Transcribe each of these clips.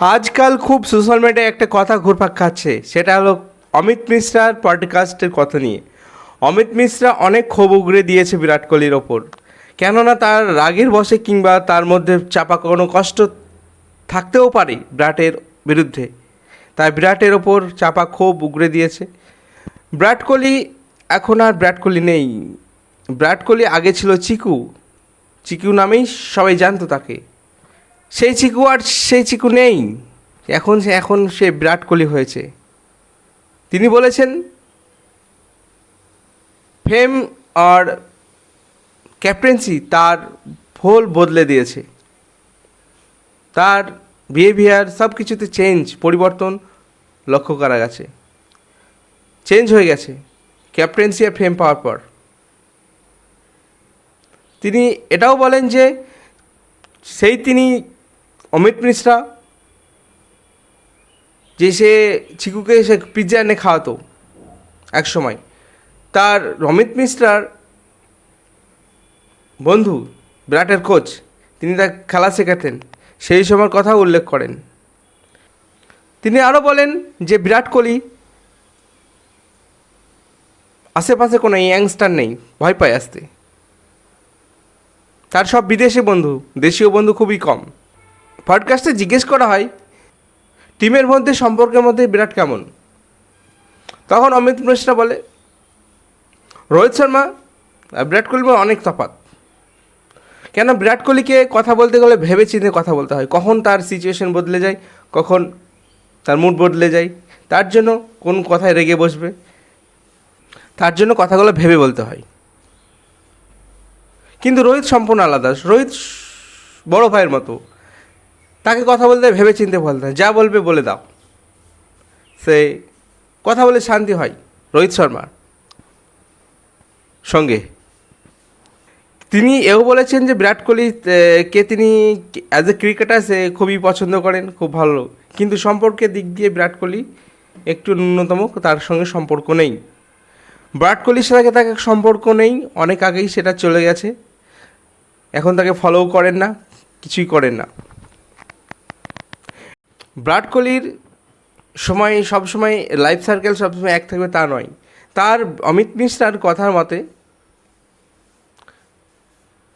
আজকাল খুব সোশ্যাল মিডিয়ায় একটা কথা ঘুরপাক খাচ্ছে, সেটা হলো অমিত মিশ্রার পডকাস্টের কথা নিয়ে। অমিত মিশ্রা অনেক ক্ষোভ উগড়ে দিয়েছে বিরাট কোহলির ওপর। কেননা তার রাগের বসে কিংবা তার মধ্যে চাপা কোনো কষ্ট থাকতেও পারে বিরাটের বিরুদ্ধে। তাই বিরাটের ওপর চাপা ক্ষোভ উগড়ে দিয়েছে। বিরাট কোহলি এখন আর বিরাট কোহলি নেই। বিরাট কোহলি আগে ছিল চিকু। চিকু নামেই সবাই জানতো তাকে। সেই চিকু আর সেই চিকু নেই। এখন সে এখন সে বিরাট কোহলি হয়েছে। তিনি বলেছেন, ফেম আর ক্যাপ্টেন্সি তার ভোল বদলে দিয়েছে। তার বিহেভিয়ার সব কিছুতে চেঞ্জ, পরিবর্তন লক্ষ্য করা গেছে। চেঞ্জ হয়ে গেছে, ক্যাপ্টেন্সি আর ফেম পাওয়ার পর। তিনি এটাও বলেন যে, সেই তিনি অমিত মিশ্রা, যে সে চিকুকে সে পিৎজা এনে খাওয়াতো এক সময় তার অমিত মিশ্রার বন্ধু, বিরাটের কোচ তিনি তার খেলা শেখাতেন, সেই সময়ের কথা উল্লেখ করেন। তিনি আরও বলেন যে, বিরাট কোহলি আশেপাশে কোনো ইয়াংস্টার নেই, ভয় পায় আসতে। তার সব বিদেশি বন্ধু, দেশীয় বন্ধু খুবই কম। পডকাস্টে জিজ্ঞেস করা হয়, টিমের মধ্যে সম্পর্কের মধ্যে বিরাট কেমন? তখন অমিত মিশ্রা বলে, রোহিত শর্মা আর বিরাট কোহলির অনেক তফাৎ। কেন বিরাট কোহলিকে কথা বলতে গেলে ভেবে চিন্তে কথা বলতে হয়? কখন তার সিচুয়েশন বদলে যায়? কখন তার মুড বদলে যায়? তার জন্য কোন কথায় রেগে বসবে? তার জন্য কথাগুলো ভেবে বলতে হয়। কিন্তু রোহিত সম্পূর্ণ আলাদা। রোহিত বড় ভাইয়ের মতো। তাকে কথা বলতে ভেবে চিনতে বলতে যা বলবে বলে দাও। সে কথা বলে শান্তি হয়, রোহিত শর্মার সঙ্গে। তিনি এও বলেছেন যে বিরাট কোহলি কে তিনি অ্যাজ এ ক্রিকেটার সে খুবই পছন্দ করেন, খুব ভালো। কিন্তু সম্পর্কের দিক দিয়ে বিরাট কোহলি একটু ন্যূনতম, তার সঙ্গে সম্পর্ক নেই। বিরাট কোহলির সাথে তাকে সম্পর্ক নেই, অনেক আগেই সেটা চলে গেছে। এখন তাকে ফলোও করেন না, কিছুই করেন না। বিরাট কোহলির সময় সবসময় লাইফ সার্কেল সবসময় এক থাকবে তা নয়। তার, অমিত মিশ্রার কথার মতে,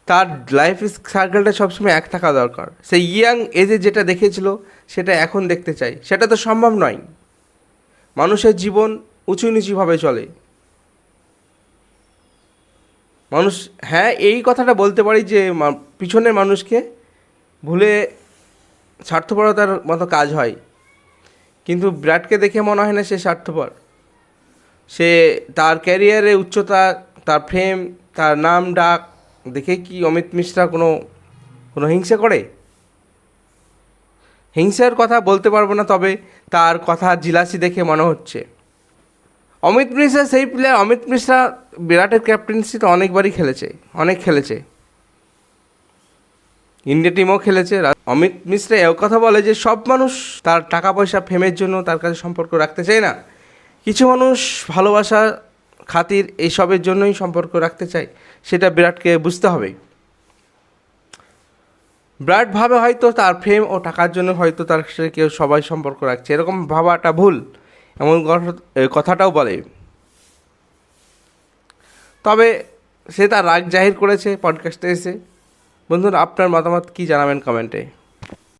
তার লাইফ সার্কেলটা সবসময় এক থাকা দরকার। সেই ইয়াং এজে যেটা দেখেছিল, সেটা এখন দেখতে চাই। সেটা তো সম্ভব নয়। মানুষের জীবন উঁচু নিচুভাবে চলে। মানুষ হ্যাঁ এই কথাটা বলতে পারি যে পিছনের মানুষকে ভুলে স্বার্থপরতার মতো কাজ হয়। কিন্তু বিরাটকে দেখে মনে হয় না সে স্বার্থপর। সে তার ক্যারিয়ারে উচ্চতা, তার ফ্রেম তার নাম, ডাক দেখে কি অমিত মিশ্রা কোনো কোনো হিংসা করে? হিংসার কথা বলতে পারব না, তবে তার কথা জিলাসি দেখে মনে হচ্ছে। অমিত মিশ্রা সেই প্লেয়ার অমিত মিশ্রা বিরাটের ক্যাপ্টেন্সিতে অনেকবারই খেলেছে, অনেক খেলেছে। ইন্ডিয়া টিমও খেলেছে। অমিত মিশ্রা এও কথা বলে যে সব মানুষ তার টাকা পয়সা ফেমের জন্য তার কাছে সম্পর্ক রাখতে চায় না। কিছু মানুষ ভালোবাসা খাতির এইসবের জন্যই সম্পর্ক রাখতে চায়, সেটা বিরাটকে বুঝতে হবে। বিরাট ভাবে হয়তো তার ফেম ও টাকার জন্য হয়তো তার সাথে কেউ সবাই সম্পর্ক রাখছে। এরকম ভাবাটা ভুল, এমন কথাটাও বলে। তবে সে তার রাগ জাহির করেছে পডকাস্টে এসে। বন্ধুরা আপনার মতামত কি জানাবেন কমেন্টে?